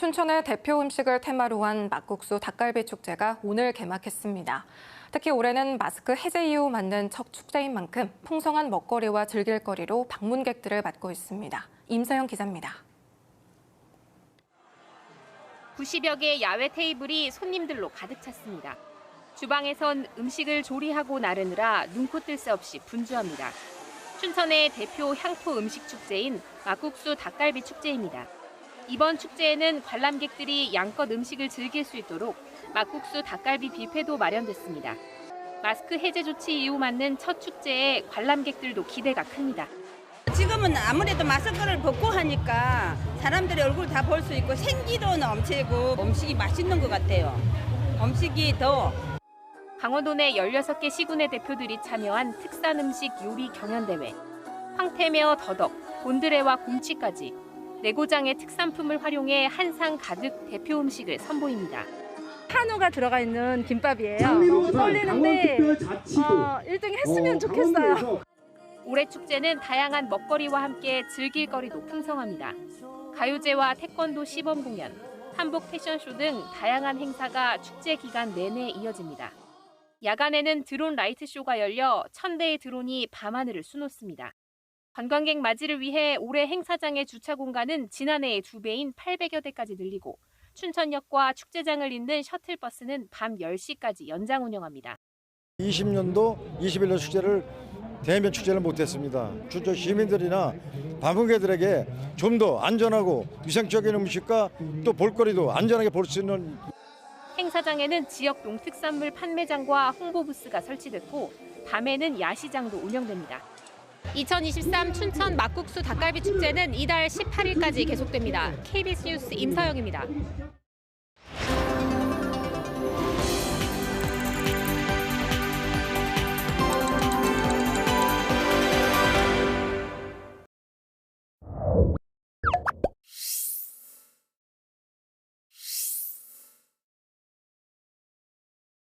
춘천의 대표 음식을 테마로 한 막국수 닭갈비 축제가 오늘 개막했습니다. 특히 올해는 마스크 해제 이후 맞는 첫 축제인 만큼 풍성한 먹거리와 즐길거리로 방문객들을 맞고 있습니다. 임서영 기자입니다. 90여 개의 야외 테이블이 손님들로 가득 찼습니다. 주방에선 음식을 조리하고 나르느라 눈코 뜰 새 없이 분주합니다. 춘천의 대표 향토 음식 축제인 막국수 닭갈비 축제입니다. 이번 축제에는 관람객들이 양껏 음식을 즐길 수 있도록 막국수 닭갈비 뷔페도 마련됐습니다. 마스크 해제 조치 이후 맞는 첫 축제에 관람객들도 기대가 큽니다. 지금은 아무래도 마스크를 벗고 하니까 사람들의 얼굴 다 볼 수 있고 생기도 넘치고 음식이 맛있는 것 같아요. 음식이 더 강원도 내 16개 시군의 대표들이 참여한 특산 음식 요리 경연대회. 황태며 더덕, 곤드레와 곰치까지 내고장의 특산품을 활용해 한상 가득 대표 음식을 선보입니다. 한우가 들어가 있는 김밥이에요. 너무 떨리는데 어, 1등 했으면 좋겠어요. 올해 축제는 다양한 먹거리와 함께 즐길 거리도 풍성합니다. 가요제와 태권도 시범 공연, 한복 패션쇼 등 다양한 행사가 축제 기간 내내 이어집니다. 야간에는 드론 라이트 쇼가 열려 천 대의 드론이 밤하늘을 수놓습니다. 관광객 맞이를 위해 올해 행사장의 주차 공간은 지난해의 두 배인 800여 대까지 늘리고 춘천역과 축제장을 잇는 셔틀버스는 밤 10시까지 연장 운영합니다. 20년도 21년 축제를 대면 축제를 못했습니다. 춘천 시민들이나 방문객들에게 좀 더 안전하고 위생적인 음식과 또 볼거리도 안전하게 볼 수 있는 행사장에는 지역 농특산물 판매장과 홍보 부스가 설치됐고 밤에는 야시장도 운영됩니다. 2023 춘천 막국수 닭갈비 축제는 이달 18일까지 계속됩니다. KBS 뉴스 임서영입니다.